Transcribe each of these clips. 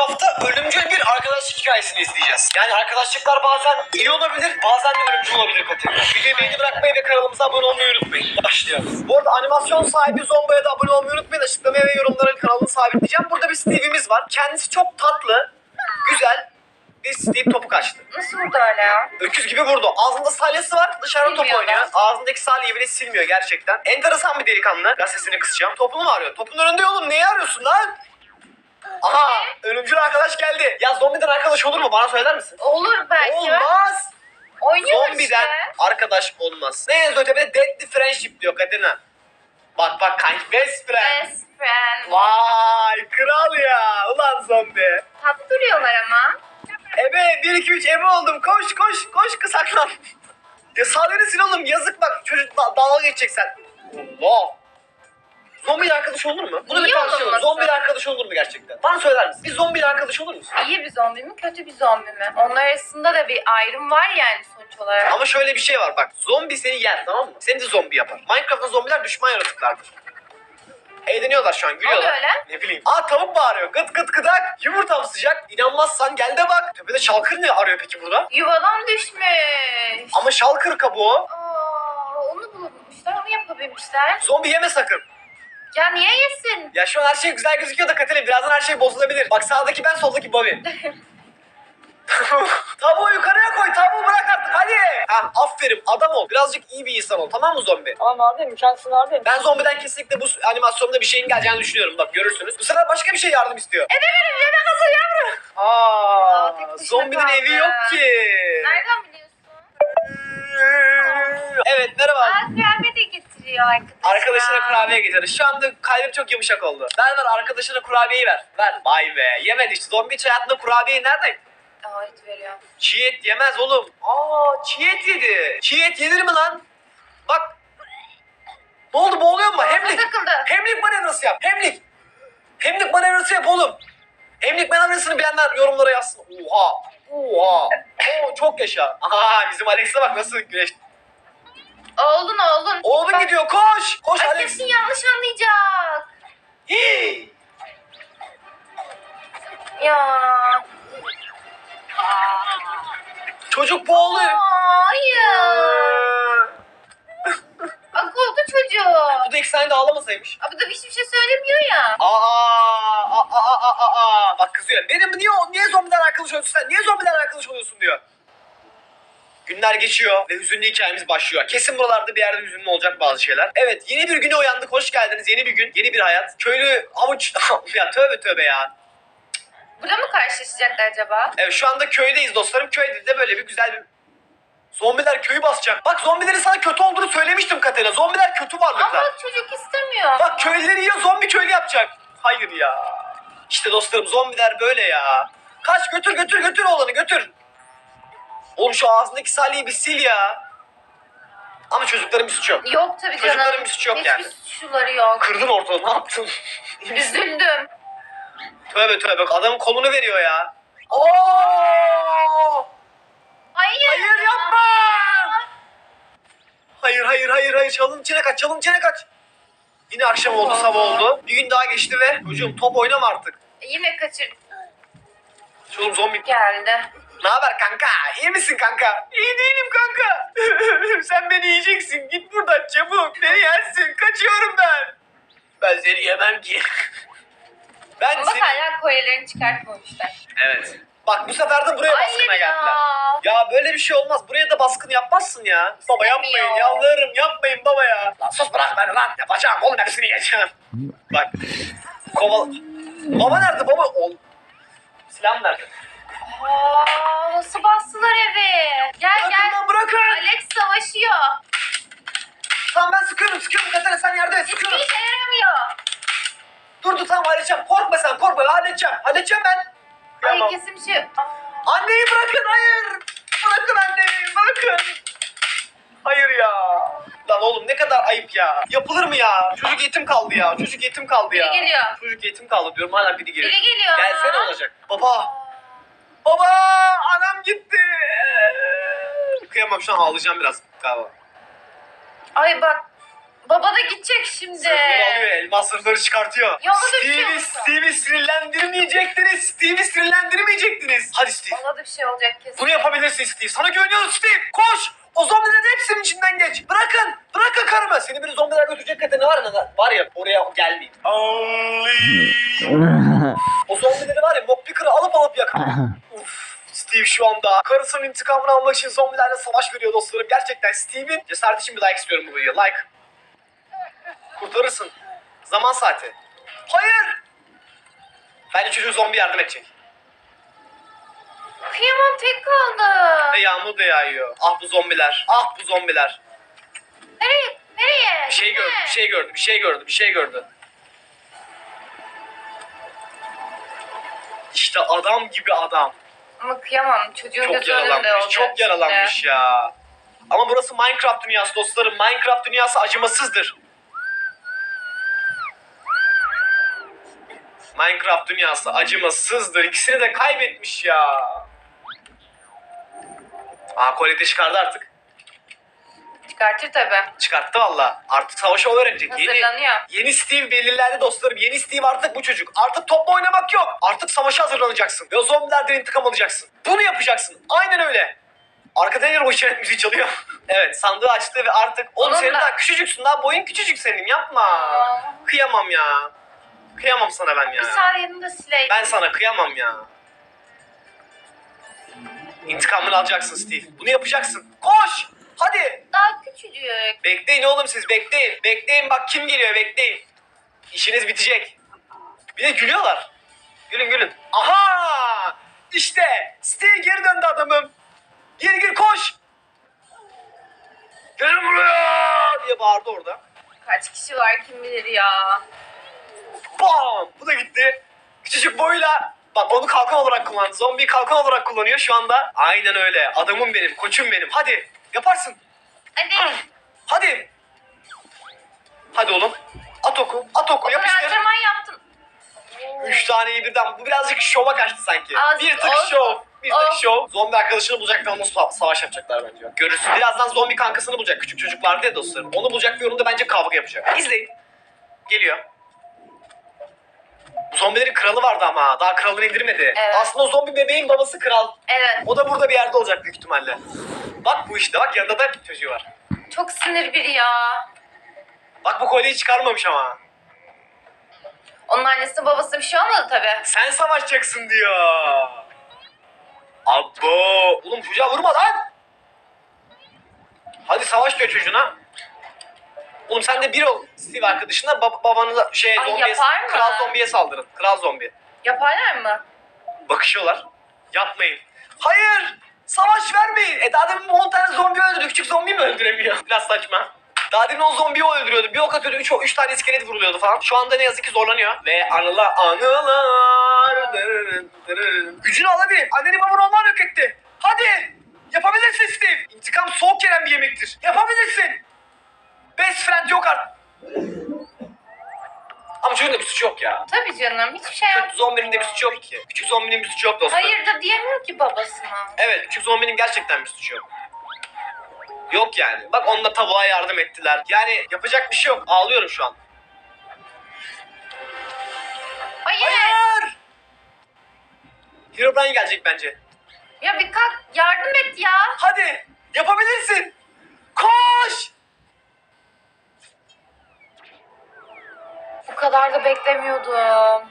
Hafta ölümcül bir arkadaşlık hikayesini izleyeceğiz. Yani arkadaşlıklar bazen iyi olabilir, bazen de ölümcül olabilir Katerina. Videoyu beğeni bırakmayı ve kanalımıza abone olmayı unutmayın. Başlayalım. Bu arada animasyon sahibi Zombo'ya da abone olmayı unutmayın. Açıklamaya ve yorumlara kanalını sabitleyeceğim. Burada bir Steve'imiz var. Kendisi çok tatlı, güzel bir Steve topu kaçtı. Nasıl vurdu öyle ya? Öküz gibi vurdu. Ağzında salyası var. Dışarıda top oynuyor. da. Ağzındaki salyayı bile silmiyor gerçekten. Enteresan bir delikanlı. Biraz sesini kısacağım. Topunu mu arıyor? Topun önünde oğlum. Neyi arıyorsun lan? Aha! Ölümcül arkadaş geldi. Ya zombiden arkadaş olur mu? Bana söyler misin? Olur belki. Olmaz. Oynuyorlar Zombiden işte. arkadaş olmaz. Ne yazıyor tepede? Deadly friendship diyor Katerina. Bak bak kanki best friend. Best friend. Vay kral ya. Ulan zombi. Tatlı duruyorlar ama. Ebe 1 2 3 ebe oldum. Koş koş koş kısaklan. ya sağ sil oğlum yazık bak çocuk da- dalga geçecek sen. Allah. Zombi arkadaş olur mu? Bunu bir Niye tartışalım. olmasın? Arkadaş olur mu gerçekten? Bana söyler misin? Bir zombi arkadaş olur musun? İyi bir zombi mi kötü bir zombi mi? Onlar arasında da bir ayrım var yani sonuç olarak. Ama şöyle bir şey var bak. Zombi seni yer tamam mı? Seni de zombi yapar. Minecraft'ta zombiler düşman yaratıklardır. Eğleniyorlar şu an gülüyorlar. Oluyor öyle. Ne bileyim. Aa tavuk bağırıyor. Gıt gıt gıdak. Yumurtam sıcak. İnanmazsan gel de bak. Tepede şalkır ne arıyor peki burada? Yuvadan düşmüş. Ama şalkır kabuğu. Aa, onu bulabilmişler, onu yapabilmişler. Zombi yeme sakın. Ya niye yesin? Ya şu an her şey güzel gözüküyor da Katalin birazdan her şey bozulabilir. Bak sağdaki ben soldaki Bobby. tavuğu yukarıya koy tavuğu bırak artık hadi. Ha, aferin adam ol. Birazcık iyi bir insan ol tamam mı zombi? Tamam abi mükemmelsin abi. Ben zombiden kesinlikle bu animasyonda bir şeyin geleceğini düşünüyorum. Bak görürsünüz. Bu sefer başka bir şey yardım istiyor. Edemedim yemek hazır yavrum. Aa, Aa, tek başına zombinin kaldı. evi yok ki. Nereden biliyorsun? Evet merhaba. Aa kıyafet de getiriyor arkadaşlar. Arkadaşına kurabiye getirir. Şu anda kalbim çok yumuşak oldu. Ver ver arkadaşına kurabiyeyi ver. Ver. Vay be yemedi işte. Zombi hiç hayatında kurabiyeyi nereden? Aa et veriyor. Çiğ et yemez oğlum. Aa çiğ et yedi. Çiğ et yenir mi lan? Bak. Ne oldu boğuluyor mu? Hemlik. takıldı. Hemlik manevrası yap. Hemlik. Hemlik manevrası yap oğlum. Hemlik manevrasını bilenler yorumlara yazsın. Oha. Oha. Oo, çok yaşa. Aha bizim Alex'e bak nasıl güneş. Oğlun oğlun. Oğlum Bak- gidiyor koş. Koş Ay Alex. kesin yanlış anlayacak. Hii. Ya. Çocuk boğuluyor. Hayır. Bak oldu çocuğu. Bu da ilk sahnede ağlamasaymış. Abi da hiçbir şey söylemiyor ya. Aa, aa, aa, aa, aa, aa. Bak kızıyor. Benim niye niye zombiler arkadaş oluyorsun sen? Niye zombiler arkadaş oluyorsun diyor. Günler geçiyor ve hüzünlü hikayemiz başlıyor. Kesin buralarda bir yerde hüzünlü olacak bazı şeyler. Evet yeni bir güne uyandık. Hoş geldiniz. Yeni bir gün, yeni bir hayat. Köylü havuç... ya tövbe tövbe ya. Burada mı karşılaşacaklar acaba? Evet şu anda köydeyiz dostlarım. Köyde de böyle bir güzel bir... Zombiler köyü basacak. Bak zombilerin sana kötü olduğunu söylemiştim Katerina. Zombiler kötü varlıklar. Ama çocuk istemiyor. Bak köylüleri yiyor zombi köylü yapacak. Hayır ya. İşte dostlarım zombiler böyle ya. Kaç götür götür götür oğlanı götür. Oğlum şu ağzındaki salyeyi bir sil ya. Ama çocukların bir suçu yok. Yok tabii canım. Çocukların bir suçu yok Hiçbir yani. suçları yok. Kırdın ortalığı ne yaptın? Üzüldüm. tövbe tövbe adamın kolunu veriyor ya. Oo! Hayır. Hayır yapma! Hayır hayır hayır hayır çalın içine kaç çalın içine kaç. Yine akşam oldu sabah oldu. Bir gün daha geçti ve çocuğum top oynama artık. Yine kaçır Çocuğum zombi geldi. Ne haber kanka? İyi misin kanka? İyi değilim kanka. Sen beni yiyeceksin. Git buradan çabuk. Beni yersin. Kaçıyorum ben. Ben seni yemem ki. ben Ama seni... hala kolyelerini çıkartmamışlar. Evet. Bak bu sefer de buraya baskına Hayır geldiler. ya. Ya böyle bir şey olmaz. Buraya da baskın yapmazsın ya. Baba yapmayın. Yalvarırım yapmayın baba ya. Lan sus bırak beni lan. Yapacağım oğlum hepsini yiyeceğim. Bak. Koval... Baba nerede baba? Ol... Silahım nerede? Aa, nasıl bastılar evi? Gel Bırakın gel. lan bırakın. Alex savaşıyor. Tamam ben sıkıyorum sıkıyorum. Katerina sen yerde Hiçbir sıkıyorum. işe yaramıyor. Dur dur tamam halledeceğim. Korkma sen korkma halledeceğim. Halledeceğim ben. Ay Tamam. bir şey. Anneyi bırakın hayır. Bırakın anneyi bırakın. Hayır ya. Lan oğlum ne kadar ayıp ya. Yapılır mı ya? Çocuk yetim kaldı ya. Çocuk yetim kaldı ya. Biri geliyor. Çocuk yetim kaldı diyorum hala biri geliyor. Biri geliyor. Gelsene olacak. Baba. Baba anam gitti. Kıyamam şu an ağlayacağım biraz galiba. Ay bak. Baba da gidecek şimdi. Sırtları alıyor elmas sırtları çıkartıyor. Da bir şey Steve'i, olursa. Steve'i sinirlendirmeyecektiniz. Steve'i sinirlendirmeyecektiniz. Hadi Steve. Ona da bir şey olacak kesin. Bunu yapabilirsin Steve. Sana güveniyoruz Steve. Koş. O zombilerin hepsinin içinden geç. Bırakın. Bırakın karımı. Seni bir zombiler götürecek kadar ne var ya? Var ya oraya gelmeyin. O zombileri var ya Mockpicker'ı alıp alıp yakar. Uf. Steve şu anda karısının intikamını almak için zombilerle savaş veriyor dostlarım. Gerçekten Steve'in cesareti için bir like istiyorum bu videoya. Like. Kurtarırsın. Zaman saati. Hayır. Bence çocuğu zombi yardım edecek. Kıyamam tek kaldı. Ve yağmur da yağıyor. Ah bu zombiler. Ah bu zombiler. Nereye? Nereye? Bir şey gördü, bir şey gördü, bir şey gördü, bir şey gördü. İşte adam gibi adam. Ama kıyamam. Çocuğun Çok gözü önünde yaralanmış, olacak çok yaralanmış ya. Ama burası Minecraft dünyası dostlarım. Minecraft dünyası acımasızdır. Minecraft dünyası acımasızdır. İkisini de kaybetmiş ya. Aa kolye çıkardı artık. Çıkartır tabi. Çıkarttı valla. Artık savaşa o öğrenecek. Yeni, Hazırlanıyor. Yeni Steve belirlendi dostlarım. Yeni Steve artık bu çocuk. Artık topla oynamak yok. Artık savaşa hazırlanacaksın. Ve zombilerden intikam alacaksın. Bunu yapacaksın. Aynen öyle. Arkada yine o işaret müziği çalıyor. evet sandığı açtı ve artık oğlum Onunla- senin daha küçücüksün daha boyun küçücük senin yapma. Aa. Kıyamam ya. Kıyamam sana ben ya. Bir saniyenin de sileyim. Ben sana kıyamam ya. İntikamını alacaksın Steve. Bunu yapacaksın. Koş! Hadi! Daha küçücük. Bekleyin oğlum siz bekleyin. Bekleyin bak kim geliyor bekleyin. İşiniz bitecek. Bir de gülüyorlar. Gülün gülün. Aha! İşte Steve geri döndü adamım. Geri gir koş. Gelin buraya diye bağırdı orada. Kaç kişi var kim bilir ya. Bam! Bu da gitti. Küçücük boyla Bak onu kalkan olarak kullandı. Zombiyi kalkan olarak kullanıyor şu anda. Aynen öyle. Adamım benim, koçum benim. Hadi yaparsın. Hadi. Hadi. Hadi oğlum. At oku. At oku. Yapıştır. antrenman yaptın. Üç taneyi birden. Bu birazcık şova kaçtı sanki. Az- bir tık olsun. şov. Bir tık Olsun. şov. Zombi arkadaşını bulacak ve onunla sa- savaş yapacaklar bence. Görürsün. Birazdan zombi kankasını bulacak. Küçük çocuklar diye dostlarım. Onu bulacak ve onunla bence kavga yapacak. İzleyin. Geliyor. Zombilerin kralı vardı ama. Daha kralını indirmedi. Evet. Aslında o zombi bebeğin babası kral. Evet. O da burada bir yerde olacak büyük ihtimalle. Bak bu işte. Bak yanında da çocuğu var. Çok sinir biri ya. Bak bu kolyeyi çıkarmamış ama. Onun annesinin babasına bir şey olmadı tabi. Sen savaşacaksın diyor. Abo. Oğlum çocuğa vurma lan. Hadi savaş diyor çocuğuna. Oğlum sen de bir ol Steve arkadaşına bab- babanı şey Ay, zombiye, yapar mı? kral zombiye saldırın. Kral zombi. Yaparlar mı? Bakışıyorlar. Yapmayın. Hayır. Savaş vermeyin. E daha demin 10 tane zombi öldürdü. Küçük zombi mi öldüremiyor? Biraz saçma. Daha demin o zombiyi o öldürüyordu. Bir ok atıyordu. 3 üç tane iskelet vuruluyordu falan. Şu anda ne yazık ki zorlanıyor. Ve anılar anılar. Dırırın, dırırın. Gücünü al hadi. Anneni babanı onlar yok etti. Hadi. Yapabilirsin Steve. İntikam soğuk gelen bir yemektir. Yapabilirsin. Best friend yok artık. Ama çocuğun da bir suçu yok ya. Tabii canım hiçbir şey yok. Küçük zombinin de bir suçu yok ki. Küçük zombinin bir suçu yok dostlar. Hayır da diyemiyor ki babasına. Evet küçük zombinin gerçekten bir suçu yok. Yok yani. Bak onunla tavuğa yardım ettiler. Yani yapacak bir şey yok. Ağlıyorum şu an. Hayır. Hayır! Herobrine gelecek bence. Ya bir kalk yardım et ya. Hadi! Yapabilirsin! Koş! Bu kadar da beklemiyordum.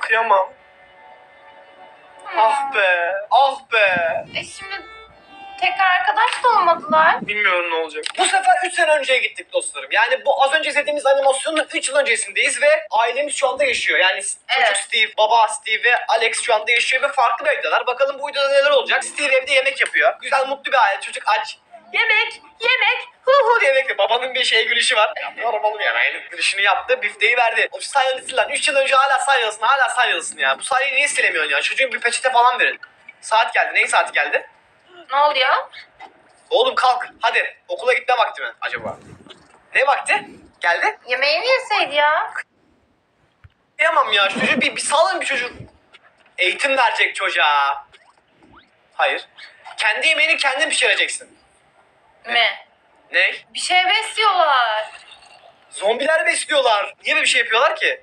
Kıyamam. Ah be! Ah be! E şimdi tekrar arkadaş da olmadılar. Bilmiyorum ne olacak. Bu sefer 3 sene önceye gittik dostlarım. Yani bu az önce izlediğimiz animasyonun 3 yıl öncesindeyiz ve ailemiz şu anda yaşıyor. Yani çocuk Evet. Steve, baba Steve ve Alex şu anda yaşıyor ve farklı bir evdeler. Bakalım bu videoda neler olacak. Steve evde yemek yapıyor. Güzel mutlu bir aile. Çocuk aç. Yemek, yemek, hu hu diye yemek yapıyor. Babanın bir şey gülüşü var. Yapıyorum oğlum yani. Aynı gülüşünü yaptı. Bifteyi verdi. O salyalısın lan. 3 yıl önce hala salyalısın. Hala salyalısın ya. Bu salyayı niye silemiyorsun ya? Çocuğun bir peçete falan verin. Saat geldi. Neyin saati geldi? Ne oluyor? Oğlum kalk hadi okula gitme vakti mi acaba? Ne vakti? Geldi. Yemeğini yeseydi ya. Kıyamam ya şu çocuğu bir, bir salın bir çocuk. Eğitim verecek çocuğa. Hayır. Kendi yemeğini kendin pişireceksin. Mi? Ne? Bir şey besliyorlar. Zombiler besliyorlar. Niye böyle bir şey yapıyorlar ki?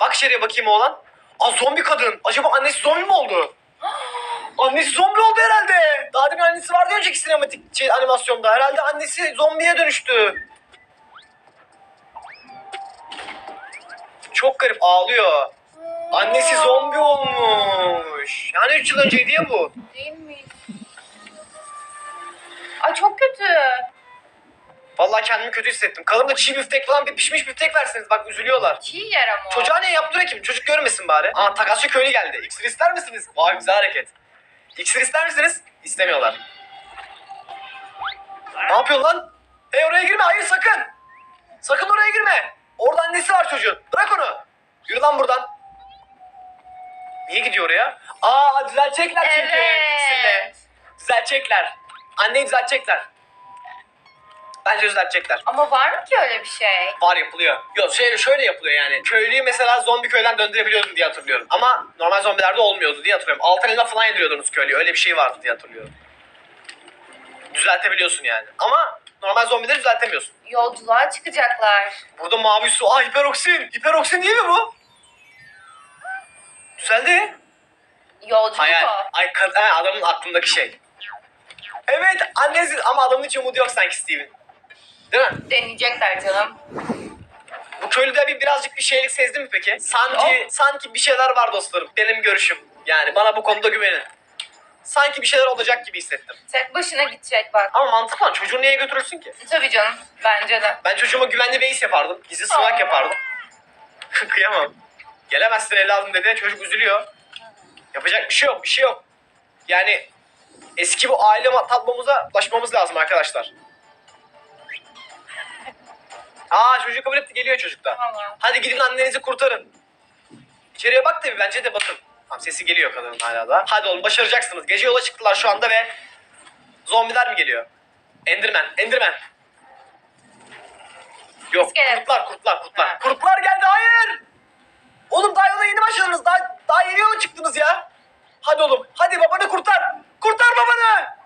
Bak içeriye bakayım oğlan. Aa zombi kadın. Acaba annesi zombi mi oldu? Annesi zombi oldu herhalde. Daha demin annesi vardı önceki sinematik şey, animasyonda. Herhalde annesi zombiye dönüştü. Çok garip ağlıyor. Annesi zombi olmuş. Yani 3 yıl önceydi ya bu. Değil mi? Ay çok kötü. Vallahi kendimi kötü hissettim. Kalımda çiğ biftek falan bir pişmiş biftek verseniz bak üzülüyorlar. Çiğ yer ama. Çocuğa ne yaptı kim? Çocuk görmesin bari. Aa takasçı köylü geldi. İksir ister misiniz? Vay güzel hareket. İksir ister misiniz? İstemiyorlar. Ne yapıyorsun lan? Hey oraya girme hayır sakın. Sakın oraya girme. Orada annesi var çocuğun. Bırak onu. Yürü lan buradan. Niye gidiyor oraya? Aa düzeltecekler çünkü iksirle. Evet. Düzeltecekler. Anneyi düzeltecekler. Bence düzeltecekler. Ama var mı ki öyle bir şey? Var yapılıyor. Yok şöyle, şöyle yapılıyor yani. Köylüyü mesela zombi köyden döndürebiliyordun diye hatırlıyorum. Ama normal zombilerde olmuyordu diye hatırlıyorum. Altın elma falan yediriyordunuz köylüye. Öyle bir şey vardı diye hatırlıyorum. Düzeltebiliyorsun yani. Ama normal zombileri düzeltemiyorsun. Yolculuğa çıkacaklar. Burada mavi su. Aa hiperoksin. Hiperoksin değil mi bu? Düzeldi. Yolculuk Hayal. o. Ay kad- ha, adamın aklındaki şey. Evet annesi ama adamın hiç umudu yok sanki Steve'in. Değil mi? Deneyecekler canım. Bu köylüde bir birazcık bir şeylik sezdin mi peki? Sanki sanki bir şeyler var dostlarım. Benim görüşüm. Yani bana bu konuda güvenin. Sanki bir şeyler olacak gibi hissettim. Tek başına gidecek bak. Ama mantıklı lan. Çocuğu niye götürürsün ki? Tabii canım. Bence de. Ben çocuğuma güvenli base yapardım. Gizli sığınak Aa. yapardım. Kıyamam. Gelemezsin evladım dedi. Çocuk üzülüyor. Yapacak bir şey yok. Bir şey yok. Yani eski bu aile tablomuza ulaşmamız lazım arkadaşlar. Aa çocuğu kabul etti. Geliyor çocuk da. Tamam. Hadi gidin annenizi kurtarın. İçeriye bak tabii bence de bakın. Tamam sesi geliyor kadının hala da. Hadi oğlum başaracaksınız. Gece yola çıktılar şu anda ve zombiler mi geliyor? Enderman, Enderman. Yok İskelet. kurtlar, kurtlar, kurtlar. Ha. Kurtlar geldi, hayır! Oğlum daha yola yeni başladınız. Daha, daha yeni yola çıktınız ya. Hadi oğlum, hadi babanı kurtar. Kurtar babanı!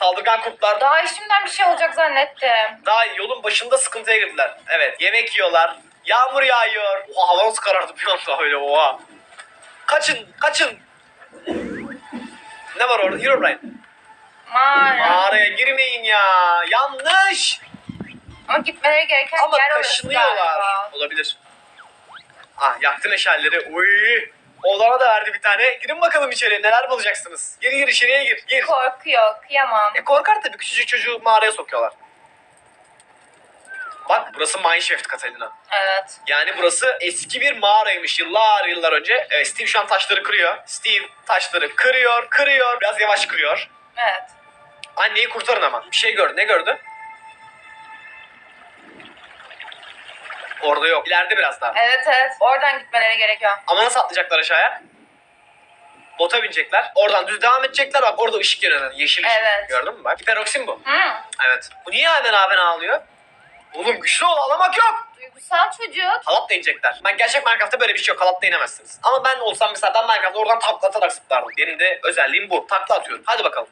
Saldırgan kurtlar Daha şimdiden bir şey olacak zannettim. daha yolun başında sıkıntıya girdiler. Evet yemek yiyorlar. Yağmur yağıyor. Oha hava nasıl karardı bir anda öyle oha. Kaçın kaçın. Ne var orada? Yürü Brian. Mağara. Mağaraya girmeyin ya. Yanlış. Ama gitmeleri gereken Ama yer orası kaşınıyorlar. galiba. Olabilir. Ah yaktın eşerleri. Uy. Oğlana da verdi bir tane. Girin bakalım içeri. Neler bulacaksınız? Gir gir içeriye gir. Gir. Korkuyor, kıyamam. E korkar tabii. Küçücük çocuğu mağaraya sokuyorlar. Bak burası Mineshaft Catalina. Evet. Yani burası eski bir mağaraymış yıllar yıllar önce. Evet, Steve şu an taşları kırıyor. Steve taşları kırıyor, kırıyor. Biraz yavaş kırıyor. Evet. Anneyi kurtarın ama. Bir şey gördü. Ne gördü? Orada yok. İleride biraz daha. Evet evet. Oradan gitmeleri gerekiyor. Ama nasıl atlayacaklar aşağıya? Bota binecekler. Oradan düz devam edecekler. Bak orada ışık yanıyor. Yeşil ışık. Evet. Gördün mü? Bak hiperoksin bu. Hı. Evet. Bu niye hemen hemen ağlıyor? Oğlum güçlü ol ağlamak yok. Duygusal çocuk. Halatla inecekler. Ben gerçek Minecraft'ta böyle bir şey yok. Halatla inemezsiniz. Ama ben olsam mesela ben Minecraft'ta oradan takla atarak zıplardım. Benim de özelliğim bu. Takla atıyorum. Hadi bakalım.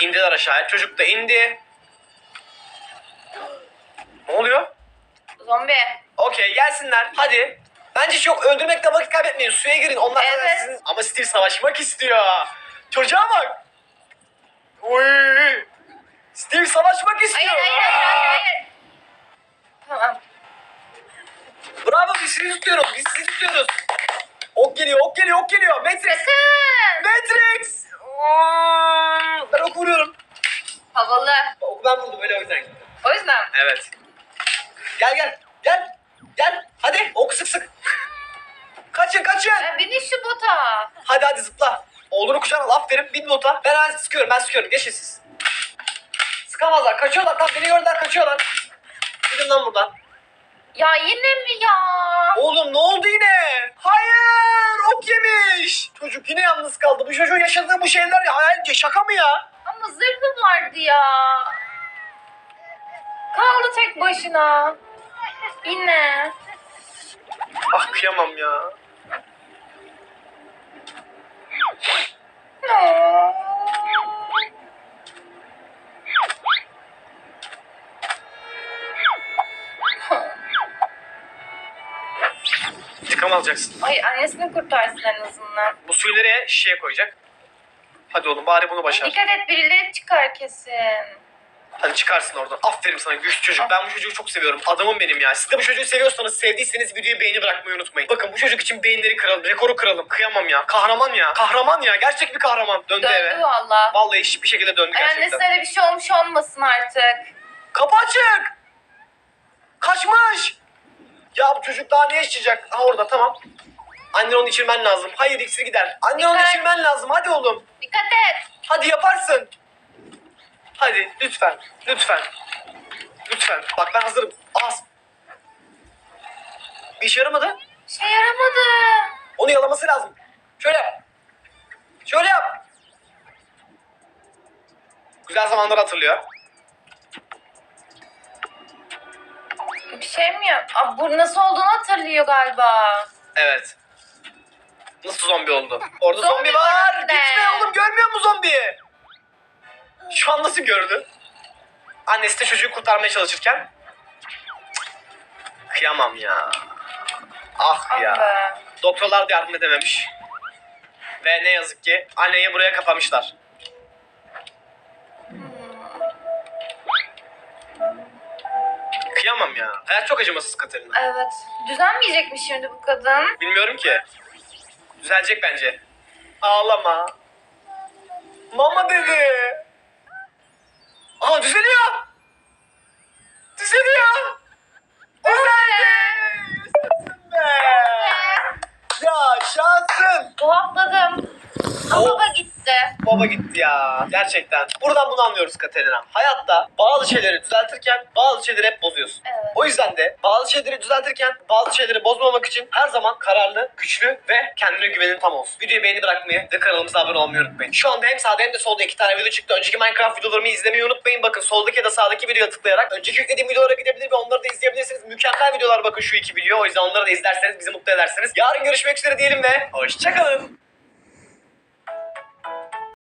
İndiler aşağıya. Çocuk da indi. Ne oluyor? Zombi. Okey gelsinler. Hadi. Bence çok öldürmekle vakit kaybetmeyin. Suya girin. Onlar Evet. sizin... Ama Steve savaşmak istiyor. Çocuğa bak. Oy. Steve savaşmak Hayır istiyor. hayır hayır hayır. hayır. Tamam. Bravo biz sizi tutuyoruz. Biz sizi tutuyoruz. Ok geliyor, ok geliyor, ok geliyor. Matrix. Sakın. Matrix! Aa, Ben ok vuruyorum. Havalı. Oku ben vurdum öyle o yüzden gittim. O yüzden. Evet. Gel gel. Gel. Gel. Hadi ok sık sık. Kaçın kaçın. Ya binin şu bota. Hadi hadi zıpla. Oğlunu kucağına al bota. Ben hemen sıkıyorum ben sıkıyorum. Geçin siz. Sıkamazlar. Kaçıyorlar. Tam beni gördüler kaçıyorlar. Gidin lan buradan. Ya yine mi ya? Oğlum ne oldu yine? Hayır ok yemiş. Çocuk yine yalnız kaldı. Bu çocuğun yaşadığı bu şeyler ya hayal şaka mı ya? Ama zırhı vardı ya. Kaldı tek başına. Yine. Ah kıyamam ya. İntikam alacaksın. Ay annesini kurtarsın en azından. Bu suyları şişeye koyacak. Hadi oğlum bari bunu başar. Dikkat et birileri çıkar kesin. Hadi çıkarsın oradan. Aferin sana güçlü çocuk. Ben bu çocuğu çok seviyorum. Adamım benim ya. Siz de bu çocuğu seviyorsanız sevdiyseniz videoyu beğeni bırakmayı unutmayın. Bakın bu çocuk için beğenileri kıralım. Rekoru kıralım. Kıyamam ya. Kahraman ya. Kahraman ya. Gerçek bir kahraman. Döndü, Döndü eve. valla. Vallahi hiçbir şekilde döndü gerçekten. annesine de bir şey olmuş olmasın artık. Kapı açık. Kaçmış. Ya bu çocuk daha ne yaşayacak? Ha orada tamam. Annen onu içirmen lazım. Hayır iksir gider. Annen onu içirmen lazım. Hadi oğlum. Dikkat et. Hadi yaparsın. Hadi lütfen. Lütfen. Lütfen. Bak ben hazırım. Az. Bir işe yaramadı. Şey yaramadı. Onu yalaması lazım. Şöyle yap. Şöyle yap. Güzel zamanları hatırlıyor. Bir şey mi yap? Aa, bu nasıl olduğunu hatırlıyor galiba. Evet. Nasıl zombi oldu? Orada zombi, Zombi var. Gitme oğlum görmüyor mu zombiyi? Şu an nasıl gördü? Annesi de çocuğu kurtarmaya çalışırken. Kıyamam ya. Ah ya. Be. Doktorlar da yardım edememiş. Ve ne yazık ki anneyi buraya kapamışlar. Kıyamam ya. Hayat çok acımasız Katerina. Evet. Düzenmeyecek mi şimdi bu kadın? Bilmiyorum ki. Düzelecek bence. Ağlama. Mama dedi. Aa düzeliyor. Düzeliyor. Düzeldi. Yaşasın be. Yaşasın. Rahatladım. Oh. Baba gitti. Baba gitti ya. Gerçekten. Buradan bunu anlıyoruz Katerina. Hayatta bazı şeyleri düzeltirken bazı şeyleri hep bozuyorsun. Evet. O yüzden de bazı şeyleri düzeltirken bazı şeyleri bozmamak için her zaman kararlı, güçlü ve kendine güvenin tam olsun. Videoyu beğeni bırakmayı ve kanalımıza abone olmayı unutmayın. Şu anda hem sağda hem de solda iki tane video çıktı. Önceki Minecraft videolarımı izlemeyi unutmayın. Bakın soldaki ya da sağdaki videoya tıklayarak önceki yüklediğim videolara gidebilir ve onları da izleyebilirsiniz. Mükemmel videolar bakın şu iki video. O yüzden onları da izlerseniz bizi mutlu edersiniz. Yarın görüşmek üzere diyelim ve hoşçakalın.